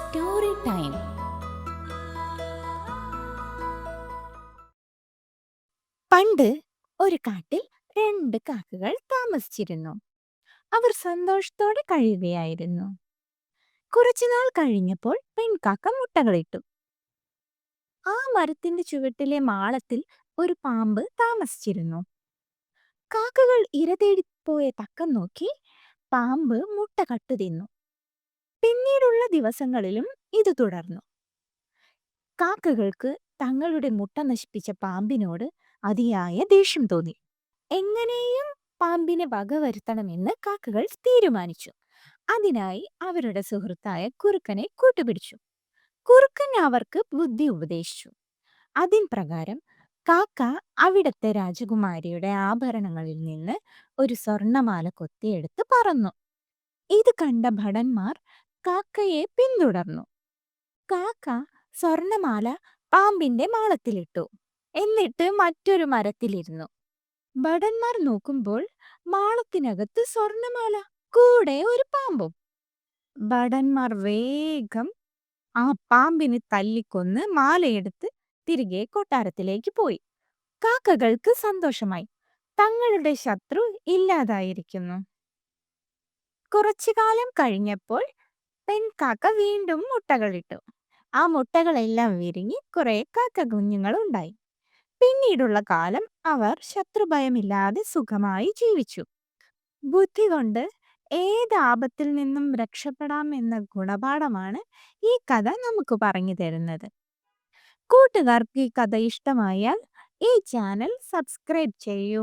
Story time പണ്ട് ഒരു കാട്ടിൽ രണ്ട് കാക്കകൾ താമസിച്ചിരുന്നു. അവർ സന്തോഷത്തോടെ കഴിയുകയായിരുന്നു കുറച്ചുനാൾ കഴിഞ്ഞപ്പോൾ പെൺകാക്ക മുട്ടകളിട്ടു. ആ മരത്തിന്റെ ചുവട്ടിലെ മാളത്തിൽ ഒരു പാമ്പ് താമസിച്ചിരുന്നു. കാക്കകൾ ഇര തേടിപ്പോയ തക്കം നോക്കി പാമ്പ് മുട്ട കട്ടുതിന്നു പിന്നീടുള്ള ദിവസങ്ങളിലും ഇത് തുടർന്നു. കാക്കകൾക്ക് തങ്ങളുടെ മുട്ട നശിപ്പിച്ച പാമ്പിനോട് അതിയായ ദേഷ്യം തോന്നി. എങ്ങനെയും പാമ്പിനെ വകവരുത്തണമെന്ന് കാക്കകൾ തീരുമാനിച്ചു. അതിനായി അവരുടെ സുഹൃത്തായ കുറുക്കനെ കൂട്ടുപിടിച്ചു. കുറുക്കൻ അവർക്ക് ബുദ്ധി ഉപദേശിച്ചു. അതിൻ പ്രകാരം കാക്ക അവിടത്തെ രാജകുമാരിയുടെ ആഭരണങ്ങളിൽ നിന്ന് ഒരു സ്വർണമാല കൊത്തിയെടുത്ത് പറന്നു. ഇത് കണ്ട ഭടന്മാർ കാക്കയെ പിന്തുടർന്നു. കാക്ക സ്വർണമാല പാമ്പിന്റെ മാളത്തിലിട്ടു. എന്നിട്ട് മറ്റൊരു മരത്തിലിരുന്നു. ഭടന്മാർ നോക്കുമ്പോൾ മാളത്തിനകത്ത് സ്വർണമാല കൂടെ ഒരു പാമ്പും. ഭടന്മാർ വേഗം ആ പാമ്പിന് തല്ലിക്കൊന്ന് മാലയെടുത്ത് തിരികെ കൊട്ടാരത്തിലേക്ക് പോയി. കാക്കകൾക്ക് സന്തോഷമായി. തങ്ങളുടെ ശത്രു ഇല്ലാതായിരിക്കുന്നു. കുറച്ചു കാലം കഴിഞ്ഞപ്പോൾ പെൺകാക്ക വീണ്ടും മുട്ടകളിട്ടു ആ മുട്ടകളെല്ലാം വിരിഞ്ഞ് കുറെ കാക്ക കുഞ്ഞുങ്ങൾ ഉണ്ടായി പിന്നീടുള്ള കാലം അവർ ശത്രുഭയമില്ലാതെ സുഖമായി ജീവിച്ചു. ബുദ്ധി കൊണ്ട് ഏത് ആപത്തിൽ നിന്നും രക്ഷപ്പെടാം എന്ന ഗുണപാഠമാണ് ഈ കഥ നമുക്ക് പറഞ്ഞു തരുന്നത്. കൂട്ടുകാർക്ക് ഈ കഥ ഇഷ്ടമായാൽ ഈ ചാനൽ സബ്സ്ക്രൈബ് ചെയ്യൂ.